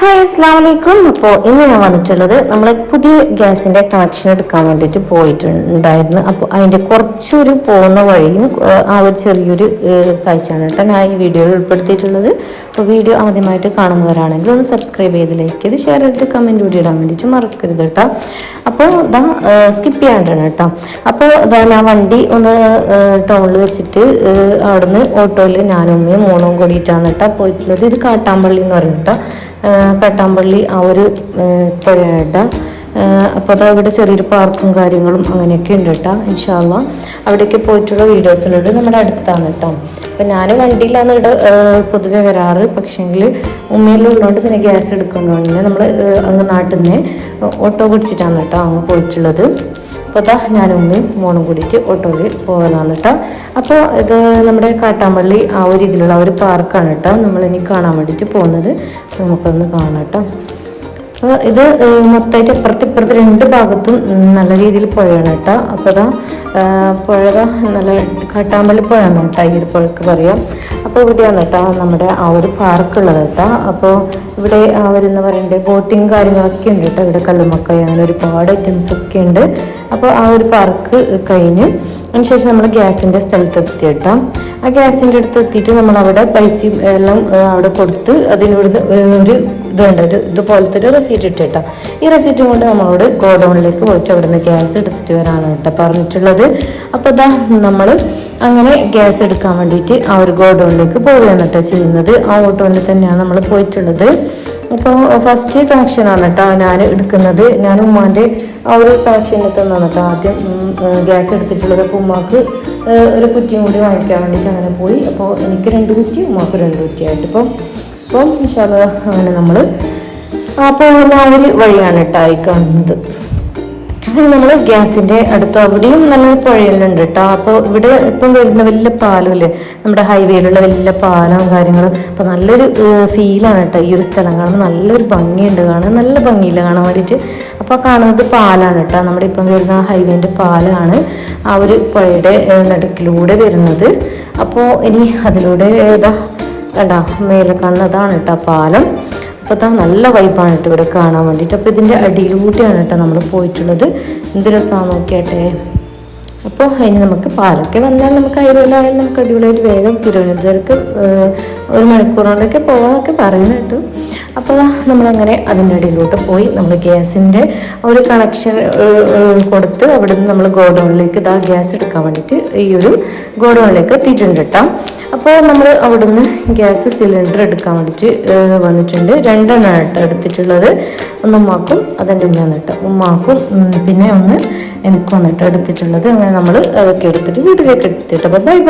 Hi അസ്സാം വലൈക്കും അപ്പോൾ ഇന്ന് ഞാൻ വന്നിട്ടുള്ളത് നമ്മൾ പുതിയ ഗ്യാസിന്റെ കണക്ഷൻ എടുക്കാൻ വേണ്ടിയിട്ട് പോയിട്ടുണ്ടായിരുന്നു. അപ്പോൾ അതിന്റെ കുറച്ചൊരു പോകുന്ന വഴിയും ആ, ഒരു ചെറിയൊരു കാഴ്ചയാണ് കേട്ടോ ഞാൻ ഈ വീഡിയോയിൽ ഉൾപ്പെടുത്തിയിട്ടുള്ളത്. അപ്പോൾ വീഡിയോ ആദ്യമായിട്ട് കാണുന്നവരാണെങ്കിൽ ഒന്ന് സബ്സ്ക്രൈബ് ചെയ്ത് ലൈക്ക് ചെയ്ത് ഷെയർ ചെയ്തിട്ട് കമന്റ് കൂടി ഇടാൻ വേണ്ടിയിട്ട് മറക്കരുത് കേട്ടോ അപ്പോൾ ഇതാ സ്കിപ്പ് ചെയ്യാണ്ടാണ് കേട്ടോ അപ്പോൾ ഇതാ ഞാൻ വണ്ടി ഒന്ന് ടൗണിൽ വെച്ചിട്ട് അവിടുന്ന് ഓട്ടോയിൽ ഞാനും ഉമ്മയും മോളും കൂടിയിട്ടാണ് കേട്ടോ പോയിട്ടുള്ളത്. ഇത് കാട്ടാമ്പള്ളി എന്ന് ഏഹ് കട്ടാമ്പള്ളി ആ ഒരു പുഴയുടെ അപ്പോൾ അത് അവിടെ ചെറിയൊരു പാർക്കും കാര്യങ്ങളും അങ്ങനെയൊക്കെ ഉണ്ട് കേട്ടോ ഇൻഷാല്ല അവിടേക്ക് പോയിട്ടുള്ള വീഡിയോസിലൂടെ നമ്മുടെ അടുത്താണ് കേട്ടോ. അപ്പം ഞാൻ വണ്ടിയിലാണ് ഇവിടെ പൊതുവെ വരാറ്. പക്ഷേങ്കിൽ ഉമ്മയിലുള്ളതുകൊണ്ട് പിന്നെ ഗ്യാസ് എടുക്കുന്നതുകൊണ്ട് നമ്മൾ അങ്ങ് നാട്ടിൽ നിന്ന് ഓട്ടോ പിടിച്ചിട്ടാണ് കേട്ടോ അങ്ങ് പോയിട്ടുള്ളത്. അപ്പോൾ അതാ ഞാനും ഉമ്മയും മോണും കൂടിയിട്ട് ഓട്ടോയിൽ പോകാനാണ് കേട്ടോ അപ്പോൾ ഇത് നമ്മുടെ കാട്ടാമ്പള്ളി ആ ഒരു ഇതിലുള്ള ഒരു പാർക്കാണ് കേട്ടോ നമ്മളിനി കാണാൻ വേണ്ടിയിട്ട് പോകുന്നത്. നമുക്കൊന്ന് കാണാം കേട്ടോ അപ്പോൾ ഇത് മൊത്തമായിട്ട് ഇപ്പുറത്ത് ഇപ്പുറത്ത് രണ്ട് ഭാഗത്തും നല്ല രീതിയിൽ പുഴയാണ് കേട്ടോ. അപ്പോൾ അതാ പുഴ നല്ല കാട്ടാമ്പള്ളി പുഴ എന്ന് കേട്ടോ ഈ ഒരു പുഴക്ക് പറയാം. അപ്പോൾ ഇവിടെയാണ് കേട്ടോ നമ്മുടെ ആ ഒരു പാർക്ക് ഉള്ളത് കേട്ടോ. അപ്പോൾ ഇവിടെ അവരെന്ന് പറയണ്ടേ ബോട്ടിങ് കാര്യങ്ങളൊക്കെ ഉണ്ട് കേട്ടോ. ഇവിടെ കല്ലുമക്കായ അങ്ങനെ ഒരുപാട് ഐറ്റംസ് ഒക്കെ ഉണ്ട്. അപ്പോൾ ആ ഒരു പാർക്ക് കഴിഞ്ഞ് അതിനുശേഷം നമ്മൾ ഗ്യാസിന്റെ സ്ഥലത്ത് എത്തി കേട്ടോ. ആ ഗ്യാസിന്റെ അടുത്ത് എത്തിയിട്ട് നമ്മൾ അവിടെ പൈസയും എല്ലാം അവിടെ കൊടുത്ത് അതിനോട് ഒരു ഇതുണ്ട് ഒരു ഇതുപോലത്തെ ഒരു റെസീറ്റ് ഇട്ട് കേട്ടോ. ഈ റെസീറ്റും കൊണ്ട് നമ്മളോട് ഗോഡൗണിലേക്ക് പോയിട്ട് അവിടെ നിന്ന് ഗ്യാസ് എടുത്തിട്ട് വരാനാണ് കേട്ടോ പറഞ്ഞിട്ടുള്ളത്. അപ്പോൾ ഇതാ നമ്മൾ അങ്ങനെ ഗ്യാസ് എടുക്കാൻ വേണ്ടിയിട്ട് ആ ഒരു ഗോഡൗണിലേക്ക് പോവുകയാണ് കേട്ടോ ചെയ്യുന്നത്. ആ ഓട്ടോണിൽ തന്നെയാണ് നമ്മൾ പോയിട്ടുള്ളത്. അപ്പോൾ ഫസ്റ്റ് കണക്ഷനാണ് കേട്ടോ ഞാൻ എടുക്കുന്നത്. ഞാൻ ഉമ്മാന്റെ ആ ഒരു കണക്ഷനിൽ തന്നാണ് കേട്ടോ ആദ്യം ഗ്യാസ് എടുത്തിട്ടുള്ളത്. അപ്പോൾ ഉമ്മാക്ക് ഒരു കുറ്റിയും കൂടി വാങ്ങിക്കാൻ വേണ്ടിയിട്ട് അങ്ങനെ പോയി. അപ്പോൾ എനിക്ക് രണ്ട് കുറ്റി ഉമ്മാക്ക് രണ്ട് കുറ്റിയായിട്ട് ഇപ്പം അപ്പം വിശാല അങ്ങനെ നമ്മൾ അപ്പോൾ ആ ഒരു വഴിയാണ് കേട്ടോ ഈ കാണുന്നത്. അങ്ങനെ നമ്മൾ ഗ്യാസിന്റെ അടുത്ത് അവിടെയും നല്ല പുഴയെല്ലാം ഉണ്ട് കേട്ടോ അപ്പോൾ ഇവിടെ ഇപ്പം വരുന്ന വലിയ പാലമില്ലേ നമ്മുടെ ഹൈവേയിലുള്ള വലിയ പാലവും കാര്യങ്ങളും. അപ്പോൾ നല്ലൊരു ഫീലാണ് കേട്ടോ ഈ ഒരു സ്ഥലം കാണുമ്പോൾ നല്ലൊരു ഭംഗിയുണ്ട് കാണാൻ. നല്ല ഭംഗിയില്ല കാണാൻ വേണ്ടിയിട്ട് അപ്പോൾ കാണുന്നത് പാലാണ് കേട്ടോ നമ്മുടെ ഇപ്പം വരുന്ന ഹൈവേന്റെ പാലാണ് ആ ഒരു പുഴയുടെ നടുക്കിലൂടെ വരുന്നത്. അപ്പോൾ ഇനി അതിലൂടെ ഏതാ കണ്ടാ മേലെ കാണുന്നതാണ് കേട്ടോ പാലം. അപ്പോൾ അതാ നല്ല വൈബാണ് കേട്ടോ ഇവിടെ കാണാൻ വേണ്ടിയിട്ട്. അപ്പോൾ ഇതിന്റെ അടിയിലൂടെയാണ് കേട്ടോ നമ്മൾ പോയിട്ടുള്ളത്. എന്ത് രസമാണ് നോക്കിയാട്ടെ. അപ്പോൾ ഇനി നമുക്ക് പാലൊക്കെ വന്നാൽ നമുക്ക് അതിലായാലും നമുക്ക് അടിപൊളിയായിട്ട് വേഗം തിരുവനന്തപുരത്ത് ഒരു മണിക്കൂർ പോകാമെന്നൊക്കെ പറയുന്നത് കേട്ടു. അപ്പോൾ നമ്മളങ്ങനെ അതിന്റെ അടിയിലോട്ട് പോയി. നമ്മൾ ഗ്യാസിന്റെ ഒരു കണക്ഷൻ കൊടുത്ത് അവിടെ നമ്മൾ ഗോഡൗണിലേക്ക് ഇതാ ഗ്യാസ് എടുക്കാൻ വേണ്ടിയിട്ട് ഈ ഒരു ഗോഡൗണിലേക്ക് എത്തിയിട്ടുണ്ട് കേട്ടോ. അപ്പോൾ നമ്മൾ അവിടുന്ന് ഗ്യാസ് സിലിണ്ടർ എടുക്കാൻ വേണ്ടിയിട്ട് വന്നിട്ടുണ്ട്. രണ്ടെണ്ണം കേട്ടോ എടുത്തിട്ടുള്ളത്. ഒന്ന് ഉമ്മാക്കും അതെന്റെ ഉമ്മയാണ് ഉമ്മാക്കും പിന്നെ ഒന്ന് എനിക്കും വന്നിട്ട് എടുത്തിട്ടുള്ളത്. അങ്ങനെ നമ്മൾ അതൊക്കെ എടുത്തിട്ട് വീട്ടിലേക്ക് എടുത്തിട്ട് അപ്പോൾ ബൈ.